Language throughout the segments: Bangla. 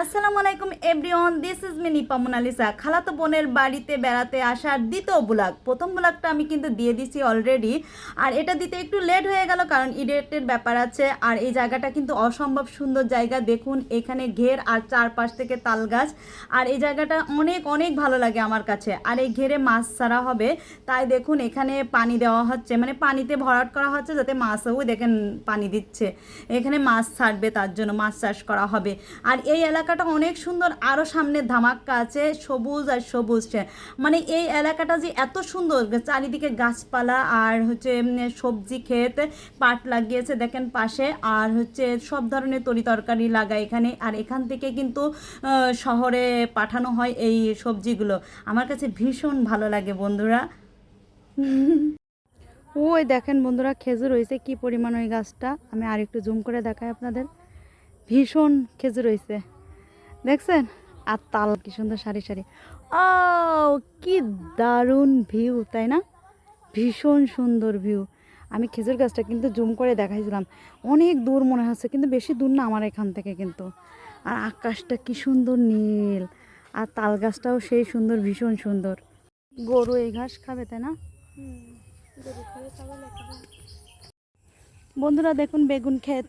আসসালামু আলাইকুম everyone this is me Nipa Monalisa খালাতো বোনের বাড়িতে বেড়াতে আসার দ্বিতীয় ব্লগ। প্রথম ব্লগটা আমি কিন্তু দিয়ে দিছি অলরেডি আর এটা দিতে একটু লেট হয়ে গেল, কারণ ইডেটের ব্যাপার আছে। আর এই জায়গাটা কিন্তু অসম্ভব সুন্দর জায়গা। দেখুন, এখানে ঘের আর চারপাশ থেকে তাল গাছ। আর এই জায়গাটা অনেক অনেক ভালো লাগে আমার কাছে। আর এই ঘেরে মাছ ছাড়া হবে। তাই দেখুন, এখানে পানি দেওয়া হচ্ছে। মানে পানিতে ভরাট করা হচ্ছে যাতে মাছও দেখেন পানি দিচ্ছে। এখানে মাছ ছাড়বে, তার জন্য মাছ চাষ করা হবে। আর এই এলাকাটা অনেক সুন্দর আরও সামনে ধামাক্কা আছে, সবুজ আর সবুজ মানে এই এলাকাটা যে এত সুন্দর, চারিদিকে গাছপালা আর হচ্ছে সবজি ক্ষেত, পাট লাগিয়েছে দেখেন পাশে, আর হচ্ছে সব ধরনের তরি তরকারি লাগায় এখানে। আর এখান থেকে কিন্তু শহরে পাঠানো হয় এই সবজিগুলো। আমার কাছে ভীষণ ভালো লাগে বন্ধুরা। ওই দেখেন বন্ধুরা, খেজুর হয়েছে, কি পরিমাণ ওই গাছটা? আমি আরেকটু জুম করে দেখাই আপনাদের। ভীষণ খেজুর হয়েছে। দেখছেন? আর তাল, কি সুন্দর সারি সারি ও কি দারুণ ভিউ তাই না? ভীষণ সুন্দর ভিউ আমি খেজুর গাছটা কিন্তু জুম করে দেখাইছিলাম। অনেক দূর মনে হচ্ছে, কিন্তু বেশি দূর না আমার এখান থেকে কিন্তু। আর আকাশটা কি সুন্দর নীল। আর তাল গাছটাও সেই সুন্দর, ভীষণ সুন্দর। গরু এই ঘাস খাবে, তাই না? বন্ধুরা দেখুন বেগুন ক্ষেত।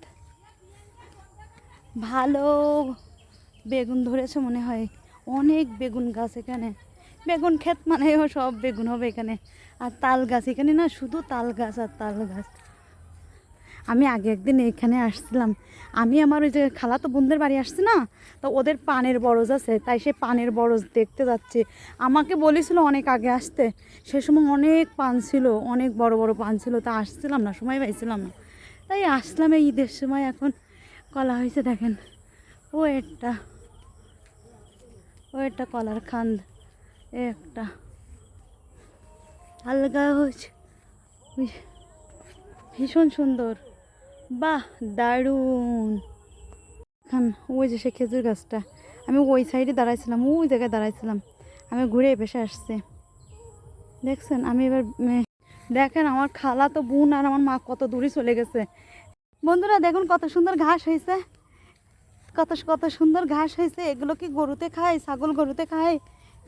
ভালো। বেগুন ধরেছে মনে হয়। অনেক বেগুন গাছ এখানে। বেগুন ক্ষেত মানে সব বেগুন হবে এখানে। আর তাল গাছ, এখানে না শুধু তাল গাছ আর তাল গাছ। আমি আগে একদিন এখানে আসছিলাম। আমি আমার ওই যে খালাতো বোনদের বাড়ি আসছি না, তো ওদের পানের বরজ আছে, তাই সে পানের বরজ দেখতে যাচ্ছি। আমাকে বলেছিল অনেক আগে আসতে। সে সময় অনেক পান ছিল, অনেক বড় বড় পান ছিল, তা আসছিলাম না, সময় পাইছিলাম না। তাই আসলাম এই ঈদের সময় এখন। কলা হয়েছে দেখেন। ও একটা ও একটা কলার খান্দ একটা হয়েছে। উই, ভীষণ সুন্দর। বাহ দারুণ। খান ওই যে সে খেজুর গাছটা আমি ওই সাইডে দাঁড়াইছিলাম ওই জায়গায় দাঁড়াইছিলাম। আমি ঘুরে এসে আসছে। দেখছেন আমি এবার দেখেন আমার খালা তো বোন আর আমার মা কত দূরে চলে গেছে। বন্ধুরা দেখুন কত সুন্দর ঘাস হয়েছে। কত কত সুন্দর ঘাস হয়েছে। এগুলো কি গরুতে খায়? ছাগল গরুতে খায়?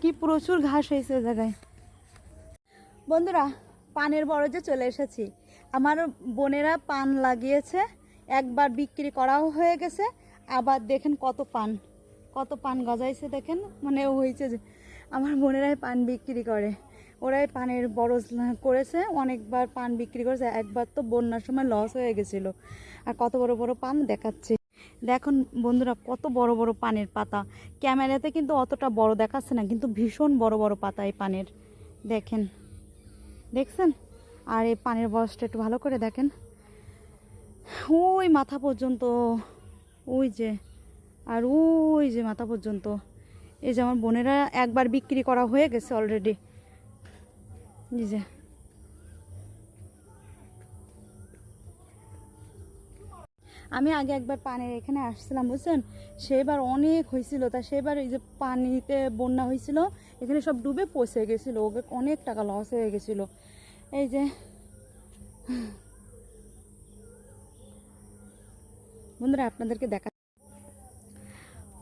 কি প্রচুর ঘাস হয়েছে জায়গায়। বন্ধুরা, পানের বরজে চলে এসেছি। আমার বোনেরা পান লাগিয়েছে। একবার বিক্রি করাও হয়ে গেছে। আবার দেখেন কত পান। কত পান গজাইছে দেখেন। মানে হয়েছে যে আমার বোনেরাই পান বিক্রি করে। ওরাই পানের বরজ করেছে, অনেকবার পান বিক্রি করেছে। একবার তো বন্যার সময় লস হয়ে গেছিল। আর কত বড় বড় পান দেখাচ্ছে। দেখুন বন্ধুরা, কত বড় বড় পানের পাতা। ক্যামেরাতে কিন্তু অতটা বড় দেখাচ্ছে না, কিন্তু ভীষণ বড় বড় পাতা এই পানের। দেখেন, দেখছেন? আর এই পানের বয়সটা একটু ভালো করে দেখেন। ওই মাথা পর্যন্ত, ওই যে, আর ওই যে মাথা পর্যন্ত। এই যে আমার বোনেরা একবার বিক্রি করা হয়ে গেছে অলরেডি এই যে আমি আগে একবার পানের এখানে আসছিলাম, বুঝছেন? সেবার অনেক হয়েছিল। তা সেবার এই যে পানিতে বন্যা হয়েছিল, এখানে সব ডুবে পচে গেছিল। ওকে অনেক টাকা লস হয়ে গেছিল। এই যে, বন্ধুরা আপনাদেরকে দেখা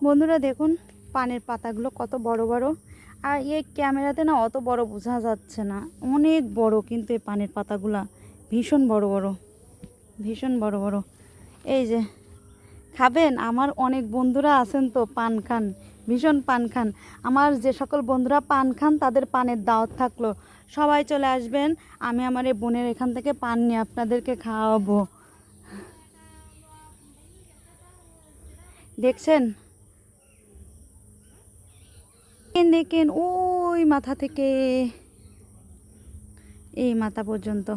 বন্ধুরা দেখুন, পানের পাতাগুলো কত বড় বড়। আর এই ক্যামেরাতে না অত বড় বোঝা যাচ্ছে না। অনেক বড় কিন্তু এই পানের পাতাগুলা। ভীষণ বড় বড়। ভীষণ বড় বড়। এই যে, খাবেন? আমার অনেক বন্ধুরা আছেন তো, পান খান, ভীষণ পান খান। আমার যে সকল বন্ধুরা পান খান, তাদের পানের দাওয়াত থাকল। সবাই চলে আসবেন, আমি আমার এই বোনের এখান থেকে পান নিয়ে আপনাদেরকে খাওয়াবো। দেখছেন? দেখেন দেখেন, ওই মাথা থেকে। এই মাথা পর্যন্ত।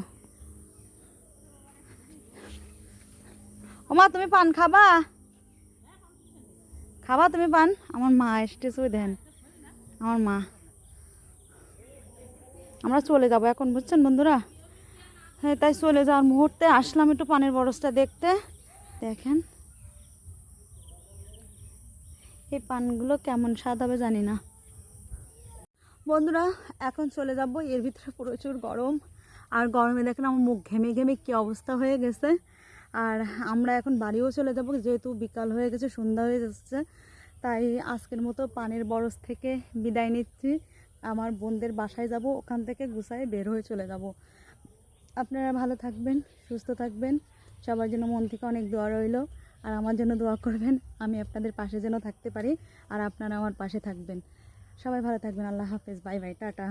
ওমা, তুমি পান খাবা? খাবা তুমি পান? আমার মা এসেছে দেন আমার মা। আমরা চলে যাব এখন, বুঝছেন বন্ধুরা? হ্যাঁ তাই চলে যাওয়ার মুহূর্তে আসলাম একটু পানের বরসটা দেখতে। দেখেন। এই পানগুলো কেমন স্বাদ হবে জানি না। বন্ধুরা, এখন চলে যাব। এর ভিতরে প্রচুর গরম। আর গরমে দেখেন আমার মুখ ঘেমে ঘেমে কী অবস্থা হয়ে গেছে। আর আমরা এখন বাড়িও চলে যাব, যেহেতু বিকাল হয়ে গেছে, সন্ধ্যা হয়ে যাচ্ছে। তাই আজকের মতো পানির বরস থেকে বিদায় নিচ্ছি। আমার বোনদের বাসায় যাব, ওখান থেকে গুছায় বের হয়ে চলে যাব। আপনারা ভালো থাকবেন, সুস্থ থাকবেন। সবার জন্য মন থেকে অনেক দোয়া রইল। আর আমার জন্য দোয়া করবেন, আমি আপনাদের পাশে যেন থাকতে পারি, আর আপনারা আমার পাশে থাকবেন। সবাই ভালো থাকবেন, আল্লাহ হাফেজ, বাই বাই, টাটা।